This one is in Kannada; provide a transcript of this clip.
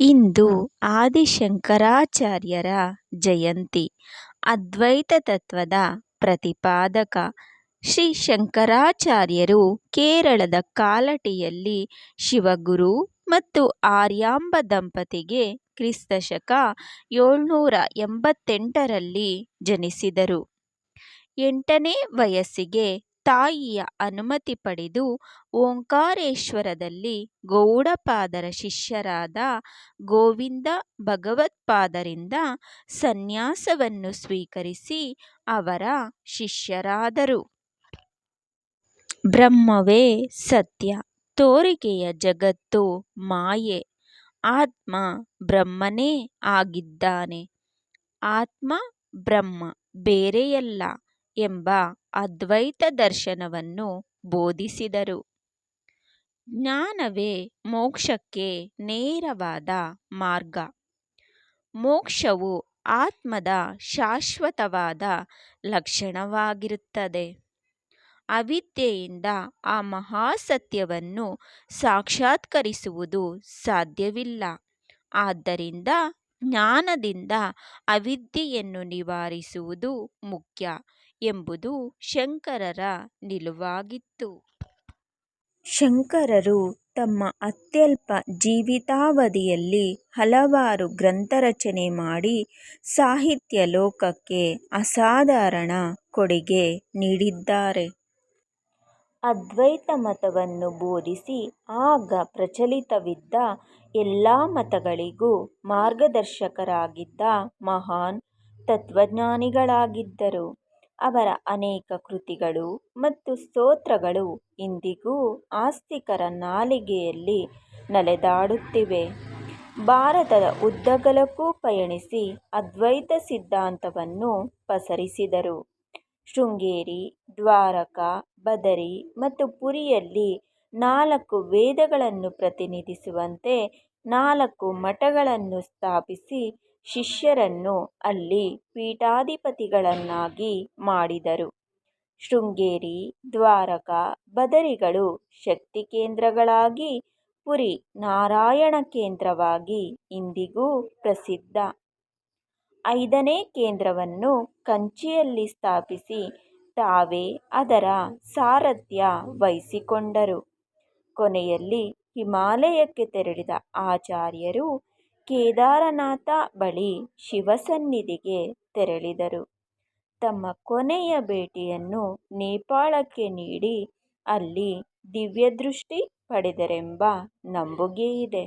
ಇಂದು ಆದಿಶಂಕರಾಚಾರ್ಯರ ಜಯಂತಿ. ಅದ್ವೈತ ತತ್ವದ ಪ್ರತಿಪಾದಕ. ಶ್ರೀ ಶಂಕರಾಚಾರ್ಯರು ಕೇರಳದ ಕಾಲಟಿಯಲ್ಲಿ ಶಿವಗುರು ಮತ್ತು ಆರ್ಯಾಂಬ ದಂಪತಿಗೆ ಕ್ರಿಸ್ತಶಕ ಏಳ್ನೂರ ಎಂಬತ್ತೆಂಟರಲ್ಲಿ ಜನಿಸಿದರು. ಎಂಟನೇ ವಯಸ್ಸಿಗೆ ತಾಯಿಯ ಅನುಮತಿ ಪಡೆದು ಓಂಕಾರೇಶ್ವರದಲ್ಲಿ ಗೌಡಪಾದರ ಶಿಷ್ಯರಾದ ಗೋವಿಂದ ಭಗವತ್ಪಾದರಿಂದ ಸನ್ಯಾಸವನ್ನು ಸ್ವೀಕರಿಸಿ ಅವರ ಶಿಷ್ಯರಾದರು. ಬ್ರಹ್ಮವೇ ಸತ್ಯ ತೋರಿಕೆಯ ಜಗತ್ತು ಮಾಯೆ, ಆತ್ಮ ಬ್ರಹ್ಮನೇ ಆಗಿದ್ದಾನೆ. ಆತ್ಮ ಬ್ರಹ್ಮ ಬೇರೆಯಲ್ಲ. ಎಂಬ ಅದ್ವೈತ ದರ್ಶನವನ್ನು ಬೋಧಿಸಿದರು. ಜ್ಞಾನವೇ ಮೋಕ್ಷಕ್ಕೆ ನೇರವಾದ ಮಾರ್ಗ. ಮೋಕ್ಷವು ಆತ್ಮದ ಶಾಶ್ವತವಾದ ಲಕ್ಷಣವಾಗಿರುತ್ತದೆ. ಅವಿದ್ಯೆಯಿಂದ ಆ ಮಹಾಸತ್ಯವನ್ನು ಸಾಕ್ಷಾತ್ಕರಿಸುವುದು ಸಾಧ್ಯವಿಲ್ಲ. ಆದ್ದರಿಂದ ಜ್ಞಾನದಿಂದ ಅವಿದ್ಯೆಯನ್ನು ನಿವಾರಿಸುವುದು ಮುಖ್ಯ. ಎಂಬುದು ಶಂಕರರ ನಿಲುವಾಗಿತ್ತು. ಶಂಕರರು ತಮ್ಮ ಅತ್ಯಲ್ಪ ಜೀವಿತಾವಧಿಯಲ್ಲಿ ಹಲವಾರು ಗ್ರಂಥ ರಚನೆ ಮಾಡಿ ಸಾಹಿತ್ಯ ಲೋಕಕ್ಕೆ ಅಸಾಧಾರಣ ಕೊಡುಗೆ ನೀಡಿದ್ದಾರೆ. ಅದ್ವೈತ ಮತವನ್ನು ಬೋಧಿಸಿ ಆಗ ಪ್ರಚಲಿತವಿದ್ದ ಎಲ್ಲ ಮತಗಳಿಗೂ ಮಾರ್ಗದರ್ಶಕರಾಗಿದ್ದ ಮಹಾನ್ ತತ್ವಜ್ಞಾನಿಗಳಾಗಿದ್ದರು. ಅವರ ಅನೇಕ ಕೃತಿಗಳು ಮತ್ತು ಸ್ತೋತ್ರಗಳು ಇಂದಿಗೂ ಆಸ್ತಿಕರ ನಾಲಿಗೆಯಲ್ಲಿ ನಲೆದಾಡುತ್ತಿವೆ. ಭಾರತದ ಉದ್ದಗಲಕ್ಕೂ ಪಯಣಿಸಿ ಅದ್ವೈತ ಸಿದ್ಧಾಂತವನ್ನು ಪಸರಿಸಿದರು. ಶೃಂಗೇರಿ, ದ್ವಾರಕಾ, ಬದರಿ ಮತ್ತು ಪುರಿಯಲ್ಲಿ ನಾಲ್ಕು ವೇದಗಳನ್ನು ಪ್ರತಿನಿಧಿಸುವಂತೆ ನಾಲ್ಕು ಮಠಗಳನ್ನು ಸ್ಥಾಪಿಸಿ ಶಿಷ್ಯರನ್ನು ಅಲ್ಲಿ ಪೀಠಾಧಿಪತಿಗಳನ್ನಾಗಿ ಮಾಡಿದರು. ಶೃಂಗೇರಿ, ದ್ವಾರಕಾ, ಬದರಿಗಳು ಶಕ್ತಿ ಕೇಂದ್ರಗಳಾಗಿ ಪುರಿ ನಾರಾಯಣ ಕೇಂದ್ರವಾಗಿ ಇಂದಿಗೂ ಪ್ರಸಿದ್ಧ. ಐದನೇ ಕೇಂದ್ರವನ್ನು ಕಂಚಿಯಲ್ಲಿ ಸ್ಥಾಪಿಸಿ ತಾವೇ ಅದರ ಸಾರಥ್ಯ ವಹಿಸಿಕೊಂಡರು. ಕೊನೆಯಲ್ಲಿ ಹಿಮಾಲಯಕ್ಕೆ ತೆರಳಿದ ಆಚಾರ್ಯರು ಕೇದಾರನಾಥ ಬಳಿ ಶಿವಸನ್ನಿಧಿಗೆ ತೆರಳಿದರು. ತಮ್ಮ ಕೊನೆಯ ಭೇಟಿಯನ್ನು ನೇಪಾಳಕ್ಕೆ ನೀಡಿ ಅಲ್ಲಿ ದಿವ್ಯದೃಷ್ಟಿ ಪಡೆದರೆಂಬ ನಂಬುಗೆಯಿದೆ.